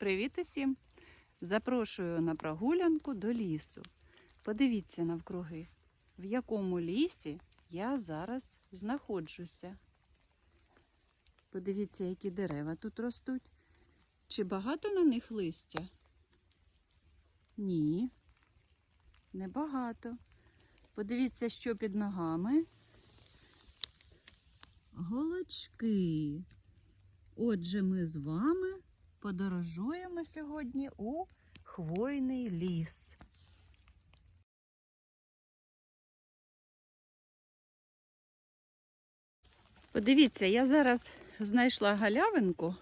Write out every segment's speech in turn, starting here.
Привіт усім! Запрошую на прогулянку до лісу. Подивіться навкруги, в якому лісі я зараз знаходжуся. Подивіться, які дерева тут ростуть. Чи багато на них листя? Ні, небагато. Подивіться, що під ногами. Голочки. Отже, ми з вами подорожуємо сьогодні у хвойний ліс. Подивіться, я зараз знайшла галявинку.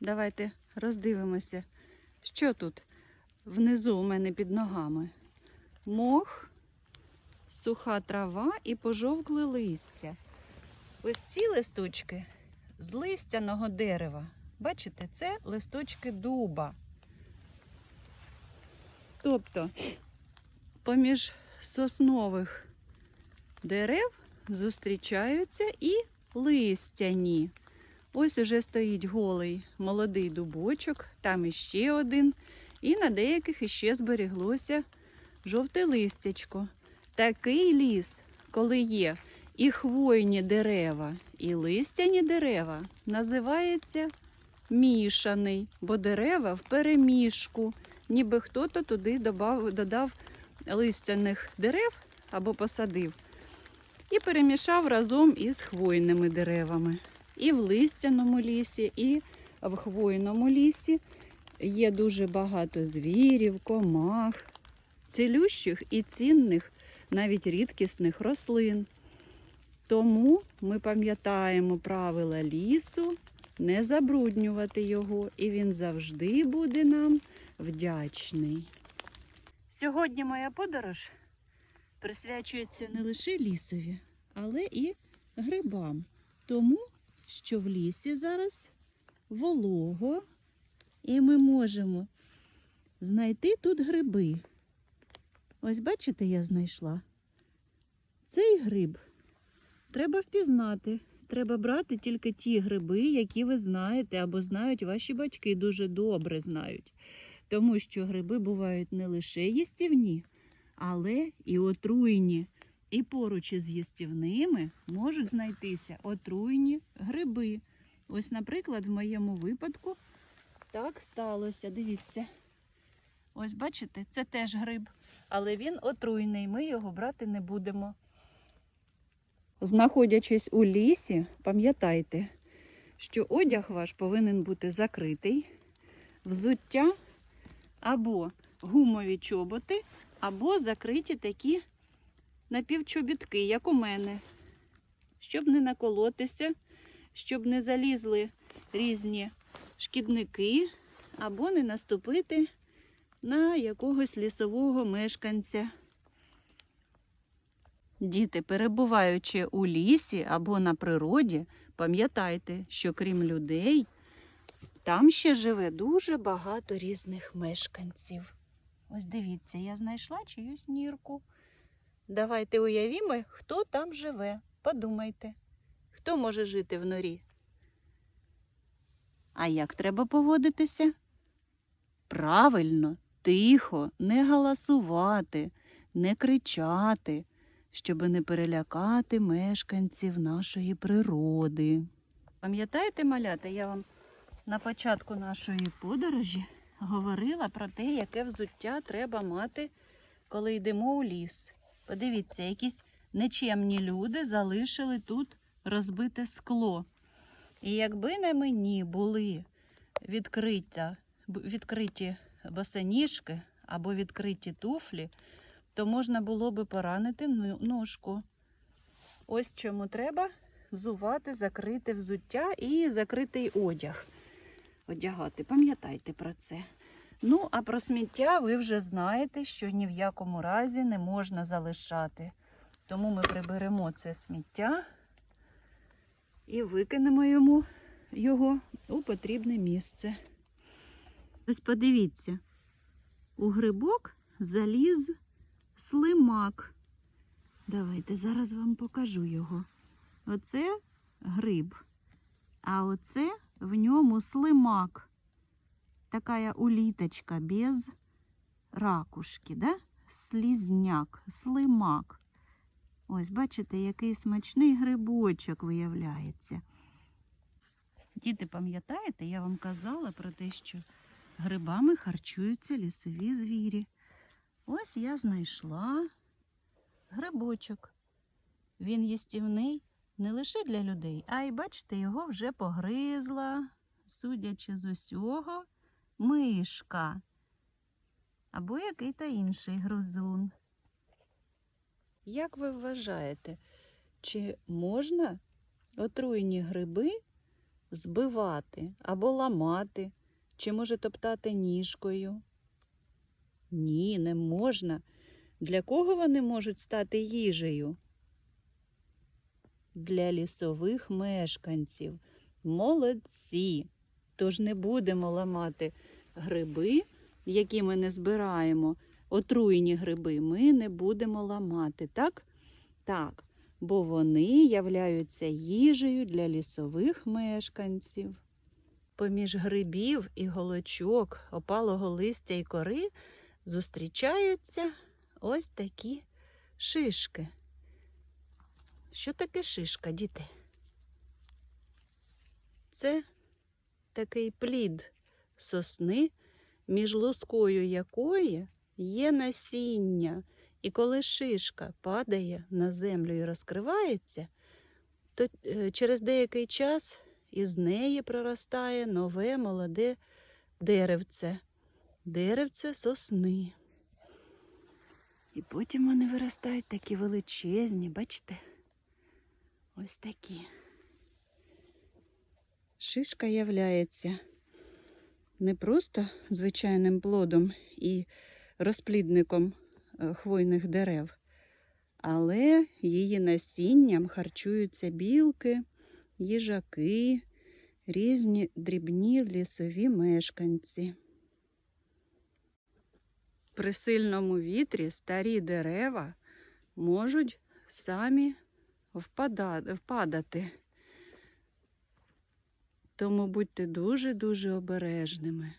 Давайте роздивимося, що тут внизу у мене під ногами. Мох, суха трава і пожовкле листя. Ось ці листочки з листяного дерева. Бачите, це листочки дуба. Тобто, поміж соснових дерев зустрічаються і листяні. Ось уже стоїть голий молодий дубочок, там іще один, і на деяких іще зберіглося жовте листячко. Такий ліс, коли є і хвойні дерева, і листяні дерева, називається мішаний, бо дерева в перемішку, ніби хто-то туди додав, додав листяних дерев або посадив і перемішав разом із хвойними деревами. І в листяному лісі, і в хвойному лісі є дуже багато звірів, комах, цілющих і цінних, навіть рідкісних рослин. Тому ми пам'ятаємо правила лісу, не забруднювати його, і він завжди буде нам вдячний. Сьогодні моя подорож присвячується не лише лісові, але і грибам, тому що в лісі зараз волого, і ми можемо знайти тут гриби. Ось бачите, я знайшла. Цей гриб треба впізнати. Треба брати тільки ті гриби, які ви знаєте або знають ваші батьки дуже добре знають. Тому що гриби бувають не лише їстівні, але і отруйні. І поруч із їстівними можуть знайтися отруйні гриби. Ось, наприклад, в моєму випадку так сталося. Дивіться. Ось бачите, це теж гриб, але він отруйний, ми його брати не будемо. Знаходячись у лісі, пам'ятайте, що одяг ваш повинен бути закритий, взуття або гумові чоботи, або закриті такі напівчобітки, як у мене, щоб не наколотися, щоб не залізли різні шкідники, або не наступити на якогось лісового мешканця. Діти, перебуваючи у лісі або на природі, пам'ятайте, що крім людей, там ще живе дуже багато різних мешканців. Ось дивіться, я знайшла чиюсь нірку. Давайте уявімо, хто там живе. Подумайте, хто може жити в норі? А як треба поводитися? Правильно, тихо, не галасувати, не кричати щоб не перелякати мешканців нашої природи. Пам'ятаєте, малята, я вам на початку нашої подорожі говорила про те, яке взуття треба мати, коли йдемо у ліс. Подивіться, якісь нечемні люди залишили тут розбите скло. І якби на мені були відкриті, відкриті босоніжки або відкриті туфлі, то можна було би поранити ножку. Ось чому треба взувати, закрити взуття і закритий одяг. Одягати. Пам'ятайте про це. Ну, а про сміття ви вже знаєте, що ні в якому разі не можна залишати. Тому ми приберемо це сміття і викинемо йому його у потрібне місце. Ось подивіться, у грибок заліз слимак. Давайте зараз вам покажу його. Оце гриб, а оце в ньому слимак. Такая уліточка без ракушки, да? Слізняк, слимак. Ось, бачите, який смачний грибочок виявляється. Діти, пам'ятаєте, я вам казала про те, що грибами харчуються лісові звірі. Ось я знайшла грибочок. Він їстівний не лише для людей, а й бачите, його вже погризла, судячи з усього, мишка або який та інший гризун. Як ви вважаєте, чи можна отруєні гриби збивати або ламати, чи може топтати ніжкою? Ні, не можна. Для кого вони можуть стати їжею? Для лісових мешканців. Молодці. Тож не будемо ламати гриби, які ми не збираємо. Отруєні гриби ми не будемо ламати, так? Так, бо вони являються їжею для лісових мешканців. Поміж грибів і голочок, опалого листя і кори зустрічаються ось такі шишки. Що таке шишка, діти? Це такий плід сосни, між лускою якої є насіння. І коли шишка падає на землю і розкривається, то е, через деякий час із неї проростає нове молоде деревце. Деревце сосни. І потім вони виростають такі величезні, бачите? Ось такі. Шишка являється не просто звичайним плодом і розплідником е, хвойних дерев, але її насінням харчуються білки, їжаки, різні дрібні лісові мешканці. При сильному вітрі старі дерева можуть самі впадати. Тому будьте дуже-дуже обережними.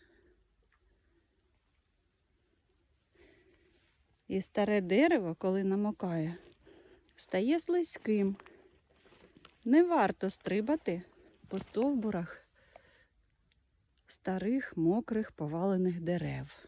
І старе дерево, коли намокає, стає слизьким. Не варто стрибати по стовбурах старих мокрих повалених дерев.